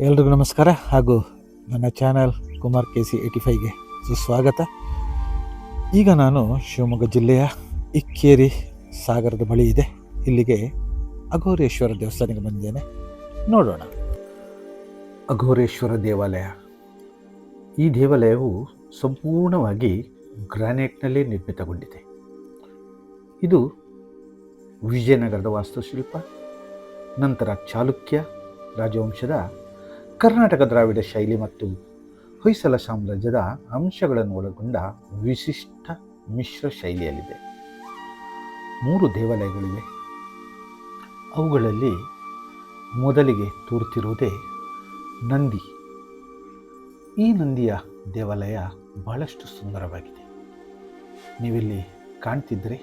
ಎಲ್ರಿಗೂ ನಮಸ್ಕಾರ ಹಾಗೂ ನನ್ನ channel Kumar K C eighty ಫೈವ್ಗೆ ಸುಸ್ವಾಗತ. ಈಗ ನಾನು ಶಿವಮೊಗ್ಗ ಜಿಲ್ಲೆಯ ಇಕ್ಕೇರಿ ಸಾಗರದ ಬಳಿ ಇದೆ. ಇಲ್ಲಿಗೆ ಅಘೋರೇಶ್ವರ ದೇವಸ್ಥಾನಕ್ಕೆ ಬಂದಿದ್ದೇನೆ. ನೋಡೋಣ. ಅಘೋರೇಶ್ವರ ದೇವಾಲಯ. ಈ ದೇವಾಲಯವು ಸಂಪೂರ್ಣವಾಗಿ ಗ್ರಾನೈಟ್ನಲ್ಲಿ ನಿರ್ಮಿತಗೊಂಡಿದೆ. ಇದು ವಿಜಯನಗರದ ವಾಸ್ತುಶಿಲ್ಪ, ನಂತರ ಚಾಲುಕ್ಯ ರಾಜವಂಶದ ಕರ್ನಾಟಕ ದ್ರಾವಿಡ ಶೈಲಿ ಮತ್ತು ಹೊಯ್ಸಲ ಸಾಮ್ರಾಜ್ಯದ ಅಂಶಗಳನ್ನು ಒಳಗೊಂಡ ವಿಶಿಷ್ಟ ಮಿಶ್ರ ಶೈಲಿಯಲ್ಲಿದೆ. ಮೂರು ದೇವಾಲಯಗಳಿವೆ. ಅವುಗಳಲ್ಲಿ ಮೊದಲಿಗೆ ತೋರುತ್ತಿರುವುದೇ ನಂದಿ. ಈ ನಂದಿಯ ದೇವಾಲಯ ಬಹಳಷ್ಟು ಸುಂದರವಾಗಿದೆ. ನೀವಿಲ್ಲಿ ಕಾಣ್ತಿದ್ದರೆ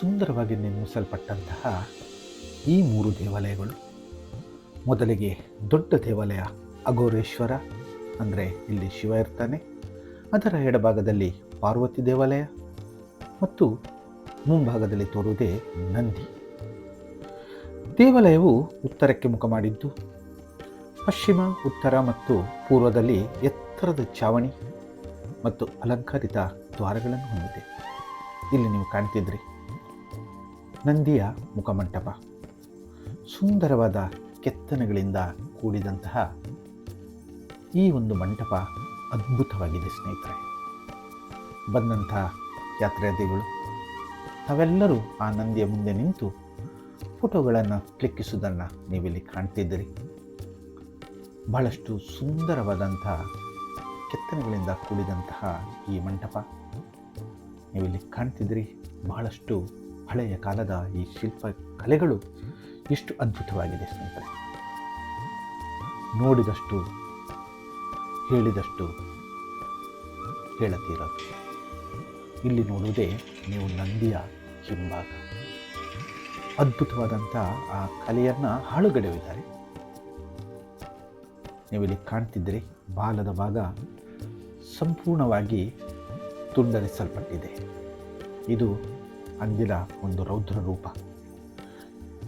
ಸುಂದರವಾಗಿ ನಿರ್ಮಿಸಲ್ಪಟ್ಟಂತಹ ಈ ಮೂರು ದೇವಾಲಯಗಳು ಮೊದಲಿಗೆ ದೊಡ್ಡ ದೇವಾಲಯ ಅಘೋರೇಶ್ವರ ಅಂದರೆ ಇಲ್ಲಿ ಶಿವ ಇರ್ತಾನೆ. ಅದರ ಎಡಭಾಗದಲ್ಲಿ ಪಾರ್ವತಿ ದೇವಾಲಯ ಮತ್ತು ಮುಂಭಾಗದಲ್ಲಿ ತೋರುವುದೇ ನಂದಿ. ದೇವಾಲಯವು ಉತ್ತರಕ್ಕೆ ಮುಖ ಮಾಡಿದ್ದು ಪಶ್ಚಿಮ, ಉತ್ತರ ಮತ್ತು ಪೂರ್ವದಲ್ಲಿ ಎತ್ತರದ ಚಾವಣಿ ಮತ್ತು ಅಲಂಕಾರಿತ ದ್ವಾರಗಳನ್ನು ಹೊಂದಿದೆ. ಇಲ್ಲಿ ನೀವು ಕಾಣ್ತಿದ್ರಿ ನಂದಿಯ ಮುಖಮಂಟಪ. ಸುಂದರವಾದ ಕೆತ್ತನೆಗಳಿಂದ ಕೂಡಿದಂತಹ ಈ ಒಂದು ಮಂಟಪ ಅದ್ಭುತವಾಗಿದೆ, ಸ್ನೇಹಿತರೆ. ಬಂದಂತಹ ಯಾತ್ರಾರ್ಥಿಗಳು, ತಾವೆಲ್ಲರೂ ಆ ನಂದಿಯ ಮುಂದೆ ನಿಂತು ಫೋಟೋಗಳನ್ನು ಕ್ಲಿಕ್ಕಿಸುವುದನ್ನು ನೀವಿಲ್ಲಿ ಕಾಣ್ತಿದ್ದೀರಿ. ಬಹಳಷ್ಟು ಸುಂದರವಾದಂತಹ ಕೆತ್ತನೆಗಳಿಂದ ಕೂಡಿದಂತಹ ಈ ಮಂಟಪ ನೀವಿಲ್ಲಿ ಕಾಣ್ತಿದ್ದೀರಿ. ಬಹಳಷ್ಟು ಹಳೆಯ ಕಾಲದ ಈ ಶಿಲ್ಪ ಕಲೆಗಳು ಎಷ್ಟು ಅದ್ಭುತವಾಗಿದೆ ಸ್ನೇಹಿತರೆ. ನೋಡಿದಷ್ಟು, ಹೇಳಿದಷ್ಟು ಹೇಳತೀರದು ಇಲ್ಲಿ ನೋಡುವುದೇ ನೀವು ನಂದಿಯ ಹಿಂಭಾಗ. ಅದ್ಭುತವಾದಂಥ ಆ ಕಲೆಯನ್ನು ಹಾಳುಗಡೆವಿದ್ದಾರೆ ಇಲ್ಲಿ ಕಾಣ್ತಿದ್ದರೆ, ಬಾಲದ ಭಾಗ ಸಂಪೂರ್ಣವಾಗಿ ತುಂಡರಿಸಲ್ಪಟ್ಟಿದೆ. ಇದು ಅಂದಿನ ಒಂದು ರೌದ್ರ ರೂಪ.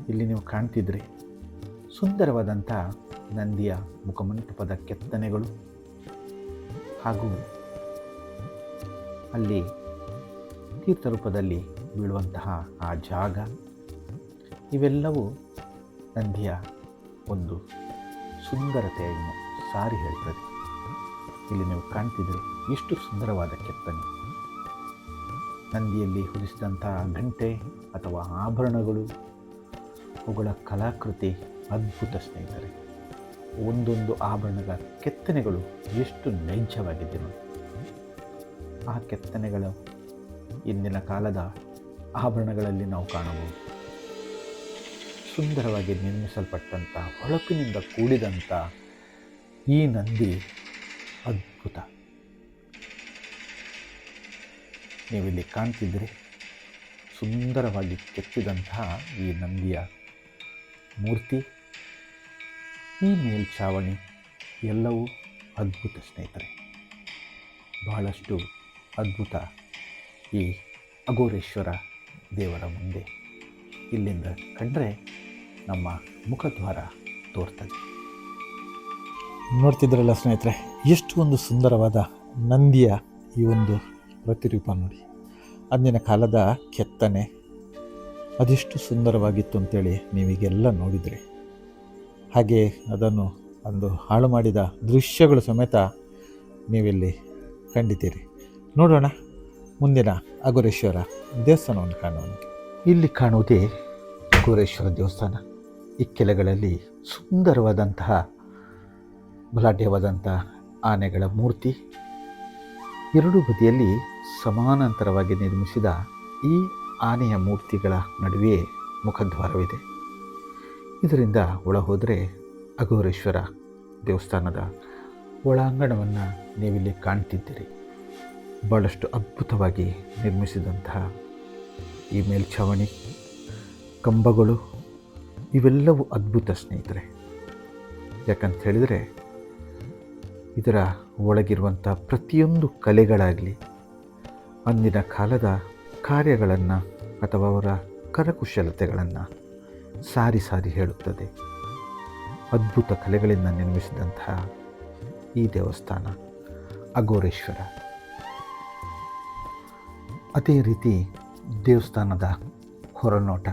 ಇಲ್ಲಿ ನೀವು ಕಾಣ್ತಿದ್ರಿ. ಸುಂದರವಾದಂಥ ನಂದಿಯ ಮುಖಮಂಟಪದ ಕೆತ್ತನೆಗಳು ಹಾಗೂ ಅಲ್ಲಿ ತೀರ್ಥರೂಪದಲ್ಲಿ ಬೀಳುವಂತಹ ಆ ಜಾಗ. ಇವೆಲ್ಲವೂ ನಂದಿಯ ಒಂದು ಸುಂದರತೆಯನ್ನು ಸಾರಿ ಹೇಳ್ತದೆ. ಇಲ್ಲಿ ನೀವು ಕಾಣ್ತಿದ್ರೆ ಎಷ್ಟು ಸುಂದರವಾದ ಕೆತ್ತನೆ. ನಂದಿಯಲ್ಲಿ ಹುರಿಸಿದಂತಹ ಗಂಟೆ ಅಥವಾ ಆಭರಣಗಳು. ಅವುಗಳ ಕಲಾಕೃತಿ ಅದ್ಭುತ ಸ್ನೇಹಿತರೆ. ಒಂದೊಂದು ಆಭರಣದ ಕೆತ್ತನೆಗಳು ಎಷ್ಟು ನೈಜವಾಗಿದೆ ಆ ಕೆತ್ತನೆಗಳು ಇಂದಿನ ಕಾಲದ ಆಭರಣಗಳಲ್ಲಿ ನಾವು ಕಾಣಬಹುದು. ಸುಂದರವಾಗಿ ನಿರ್ಮಿಸಲ್ಪಟ್ಟಂಥ ಹೊಳಪಿನಿಂದ ಕೂಡಿದಂಥ ಈ ನಂದಿ ಅದ್ಭುತ. ನೀವಿಲ್ಲಿ ಕಾಣ್ತಿದ್ರೆ ಸುಂದರವಾಗಿ ಕೆತ್ತಿದಂತಹ ಈ ನಂದಿಯ ಮೂರ್ತಿ ಈ ಮೇಲ್ಛಾವಣಿ ಎಲ್ಲವೂ ಅದ್ಭುತ ಸ್ನೇಹಿತರೆ. ಬಹಳಷ್ಟು ಅದ್ಭುತ ಈ ಅಘೋರೇಶ್ವರ ದೇವರ ಮುಂದೆ ಇಲ್ಲಿಂದ ಕಂಡರೆ ನಮ್ಮ ಮುಖದ್ವಾರ ತೋರ್ತದೆ. ನೋಡ್ತಿದ್ರಲ್ಲ ಸ್ನೇಹಿತರೆ ಎಷ್ಟು ಒಂದು ಸುಂದರವಾದ ನಂದಿಯ ಈ ಒಂದು ಪ್ರತಿರೂಪ ನೋಡಿ. ಅಂದಿನ ಕಾಲದ ಕೆತ್ತನೆ ಅದೆಷ್ಟು ಸುಂದರವಾಗಿತ್ತು ಅಂತೇಳಿ ನೀವೀಗೆಲ್ಲ ನೋಡಿದ್ರಿ. ಹಾಗೆ ಅದನ್ನು ಒಂದು ಹಾಳು ಮಾಡಿದ ದೃಶ್ಯಗಳು ಸಮೇತ ನೀವಿಲ್ಲಿ ಕಂಡಿದ್ದೀರಿ. ನೋಡೋಣ, ಮುಂದಿನ ಅಘೋರೇಶ್ವರ ದೇವಸ್ಥಾನವನ್ನು ಕಾಣೋಣ. ಇಲ್ಲಿ ಕಾಣುವುದೇ ಅಗುರೇಶ್ವರ ದೇವಸ್ಥಾನ. ಇಕ್ಕೆಲೆಗಳಲ್ಲಿ ಸುಂದರವಾದಂತಹ ಬಲಾಢ್ಯವಾದಂಥ ಆನೆಗಳ ಮೂರ್ತಿ. ಎರಡು ಬದಿಯಲ್ಲಿ ಸಮಾನಾಂತರವಾಗಿ ನಿರ್ಮಿಸಿದ ಈ ಆನೆಯ ಮೂರ್ತಿಗಳ ನಡುವೆ ಮುಖದ್ವಾರವಿದೆ. ಇದರಿಂದ ಒಳ ಹೋದರೆ ಅಘೋರೇಶ್ವರ ದೇವಸ್ಥಾನದ ಒಳಾಂಗಣವನ್ನು ನೀವಿಲ್ಲಿ ಕಾಣ್ತಿದ್ದೀರಿ. ಭಾಳಷ್ಟು ಅದ್ಭುತವಾಗಿ ನಿರ್ಮಿಸಿದಂತಹ ಈ ಮೇಲ್ಛಾವಣಿ, ಕಂಬಗಳು, ಇವೆಲ್ಲವೂ ಅದ್ಭುತ ಸ್ನೇಹಿತರೆ. ಯಾಕಂತ ಹೇಳಿದರೆ ಇದರ ಒಳಗಿರುವಂಥ ಪ್ರತಿಯೊಂದು ಕಲೆಗಳಾಗಲಿ, ಅಂದಿನ ಕಾಲದ ಕಾರ್ಯಗಳನ್ನು ಅಥವಾ ಅವರ ಕರಕುಶಲತೆಗಳನ್ನು ಸಾರಿ ಸಾರಿ ಹೇಳುತ್ತದೆ. ಅದ್ಭುತ ಕಲೆಗಳಿಂದ ನಿರ್ಮಿಸಿದಂತಹ ಈ ದೇವಸ್ಥಾನ ಅಘೋರೇಶ್ವರ. ಅದೇ ರೀತಿ ದೇವಸ್ಥಾನದ ಹೊರನೋಟ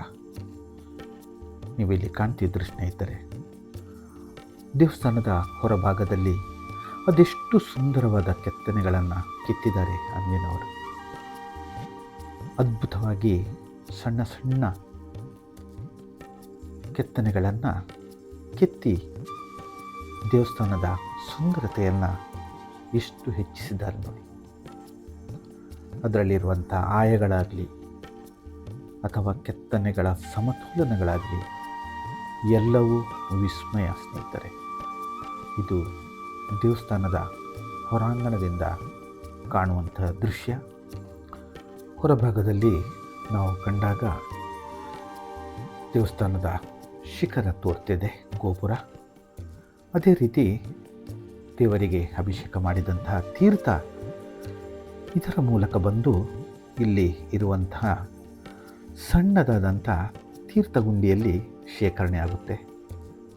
ನೀವಿಲ್ಲಿ ಕಾಣ್ತಿದ್ರಿ ಸ್ನೇಹಿತರೆ. ದೇವಸ್ಥಾನದ ಹೊರಭಾಗದಲ್ಲಿ ಅದೆಷ್ಟು ಸುಂದರವಾದ ಕೆತ್ತನೆಗಳನ್ನು ಕೆತ್ತಿದ್ದಾರೆ ಅಂದಿನವರು. ಅದ್ಭುತವಾಗಿ ಸಣ್ಣ ಸಣ್ಣ ಕೆತ್ತನೆಗಳನ್ನು ಕೆತ್ತಿ ದೇವಸ್ಥಾನದ ಸುಂದರತೆಯನ್ನು ಎಷ್ಟು ಹೆಚ್ಚಿಸಿದ್ದಾರೆ ನೋಡಿ. ಅದರಲ್ಲಿರುವಂಥ ಆಯಗಳಾಗಲಿ ಅಥವಾ ಕೆತ್ತನೆಗಳ ಸಮತೋಲನಗಳಾಗಲಿ ಎಲ್ಲವೂ ವಿಸ್ಮಯ ಸ್ನೇಹಿತರೆ. ಇದು ದೇವಸ್ಥಾನದ ಹೊರಾಂಗಣದಿಂದ ಕಾಣುವಂಥ ದೃಶ್ಯ. ಹೊರಭಾಗದಲ್ಲಿ ನಾವು ಕಂಡಾಗ ದೇವಸ್ಥಾನದ ಶಿಖರ ತೋರ್ತಿದೆ, ಗೋಪುರ. ಅದೇ ರೀತಿ ದೇವರಿಗೆ ಅಭಿಷೇಕ ಮಾಡಿದಂತಹ ತೀರ್ಥ ಇದರ ಮೂಲಕ ಬಂದು ಇಲ್ಲಿ ಇರುವಂತಹ ಸಣ್ಣದಾದಂಥ ತೀರ್ಥಗುಂಡಿಯಲ್ಲಿ ಶೇಖರಣೆ ಆಗುತ್ತೆ.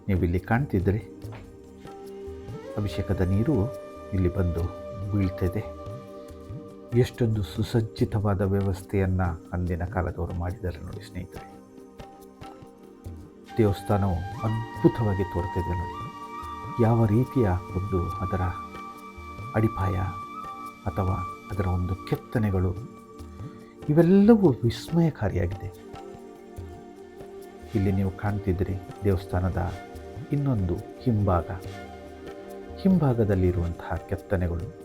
ನೀವಿಲ್ಲಿ ಕಾಣ್ತಿದ್ರಿ ಅಭಿಷೇಕದ ನೀರು ಇಲ್ಲಿ ಬಂದು ಬೀಳ್ತಿದೆ. ಎಷ್ಟೊಂದು ಸುಸಜ್ಜಿತವಾದ ವ್ಯವಸ್ಥೆಯನ್ನು ಅಂದಿನ ಕಾಲದವರು ಮಾಡಿದ್ದಾರೆ ನೋಡಿ ಸ್ನೇಹಿತರೆ. ದೇವಸ್ಥಾನವು ಅದ್ಭುತವಾಗಿ ತೋರ್ತಿದೆ ನೋಡಿ. ಯಾವ ರೀತಿಯ ಒಂದು ಅದರ ಅಡಿಪಾಯ ಅಥವಾ ಅದರ ಒಂದು ಕೆತ್ತನೆಗಳು ಇವೆಲ್ಲವೂ ವಿಸ್ಮಯಕಾರಿಯಾಗಿದೆ. ಇಲ್ಲಿ ನೀವು ಕಾಣ್ತಿದ್ದೀರಿ ದೇವಸ್ಥಾನದ ಇನ್ನೊಂದು ಹಿಂಭಾಗ. ಹಿಂಭಾಗದಲ್ಲಿರುವಂತಹ ಕೆತ್ತನೆಗಳು.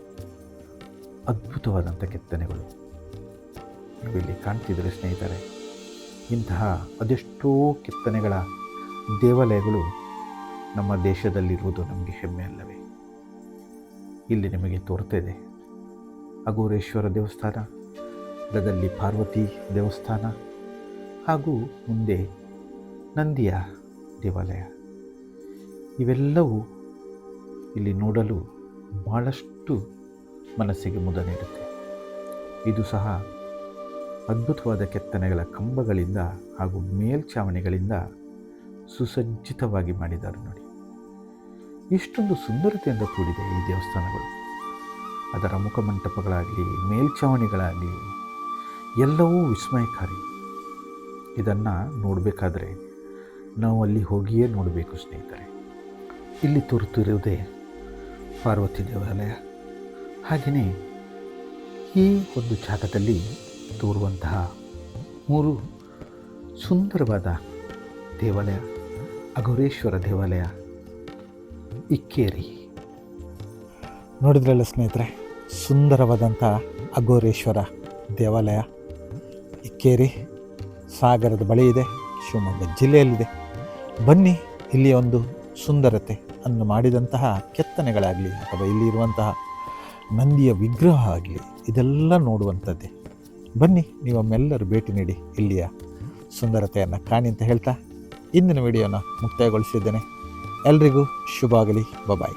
ಅದ್ಭುತವಾದಂಥ ಕೆತ್ತನೆಗಳು ನೀವು ಇಲ್ಲಿ ಕಾಣ್ತಿದ್ರೆ ಸ್ನೇಹಿತರೆ. ಇಂತಹ ಅದೆಷ್ಟೋ ಕೆತ್ತನೆಗಳ ದೇವಾಲಯಗಳು ನಮ್ಮ ದೇಶದಲ್ಲಿರುವುದು ನಮಗೆ ಹೆಮ್ಮೆ ಅಲ್ಲವೇ? ಇಲ್ಲಿ ನಿಮಗೆ ತೋರ್ತಿದೆ ಅಘೋರೇಶ್ವರ ದೇವಸ್ಥಾನ, ಅದರಲ್ಲಿ ಪಾರ್ವತಿ ದೇವಸ್ಥಾನ ಹಾಗೂ ಮುಂದೆ ನಂದಿಯ ದೇವಾಲಯ. ಇವೆಲ್ಲವೂ ಇಲ್ಲಿ ನೋಡಲು ಭಾಳಷ್ಟು ಮನಸ್ಸಿಗೆ ಮುದ ನೀಡುತ್ತೆ. ಇದು ಸಹ ಅದ್ಭುತವಾದ ಕೆತ್ತನೆಗಳ ಕಂಬಗಳಿಂದ ಹಾಗೂ ಮೇಲ್ಛಾವಣಿಗಳಿಂದ ಸುಸಜ್ಜಿತವಾಗಿ ಮಾಡಿದ್ದಾರೆ ನೋಡಿ. ಇಷ್ಟೊಂದು ಸುಂದರತೆಯಿಂದ ಕೂಡಿದೆ ಈ ದೇವಸ್ಥಾನಗಳು. ಅದರ ಮುಖಮಂಟಪಗಳಾಗಲಿ, ಮೇಲ್ಛಾವಣಿಗಳಾಗಲಿ ಎಲ್ಲವೂ ವಿಸ್ಮಯಕಾರಿ. ಇದನ್ನು ನೋಡಬೇಕಾದ್ರೆ ನಾವು ಅಲ್ಲಿ ಹೋಗಿಯೇ ನೋಡಬೇಕು ಸ್ನೇಹಿತರೆ. ಇಲ್ಲಿ ತೋರುತ್ತಿರುವುದೇ ಪಾರ್ವತಿ ದೇವಾಲಯ. ಹಾಗೆಯೇ ಈ ಒಂದು ಜಾಗದಲ್ಲಿ ತೋರುವಂತಹ ಮೂರು ಸುಂದರವಾದ ದೇವಾಲಯ, ಅಘೋರೇಶ್ವರ ದೇವಾಲಯ, ಇಕ್ಕೇರಿ. ನೋಡಿದ್ರಲ್ಲ ಸ್ನೇಹಿತರೆ, ಸುಂದರವಾದಂಥ ಅಘೋರೇಶ್ವರ ದೇವಾಲಯ, ಇಕ್ಕೇರಿ, ಸಾಗರದ ಬಳಿ ಇದೆ, ಶಿವಮೊಗ್ಗ ಜಿಲ್ಲೆಯಲ್ಲಿದೆ. ಬನ್ನಿ ಇಲ್ಲಿ ಒಂದು ಸುಂದರತೆ ಅನ್ನು ಮಾಡಿದಂತಹ ಕೆತ್ತನೆಗಳಾಗಲಿ ಅಥವಾ ಇಲ್ಲಿ ಇರುವಂತಹ ನಂದಿಯ ವಿಗ್ರಹ ಆಗಲಿ, ಇದೆಲ್ಲ ನೋಡುವಂಥದ್ದೇ. ಬನ್ನಿ ನೀವೊಮ್ಮೆಲ್ಲರೂ ಭೇಟಿ ನೀಡಿ ಇಲ್ಲಿಯ ಸುಂದರತೆಯನ್ನು ಕಾಣಿ ಅಂತ ಹೇಳ್ತಾ ಇಂದಿನ ವಿಡಿಯೋನ ಮುಕ್ತಾಯಗೊಳಿಸಿದ್ದೇನೆ. ಎಲ್ರಿಗೂ ಶುಭ ಆಗಲಿ ಬಬಾಯ್.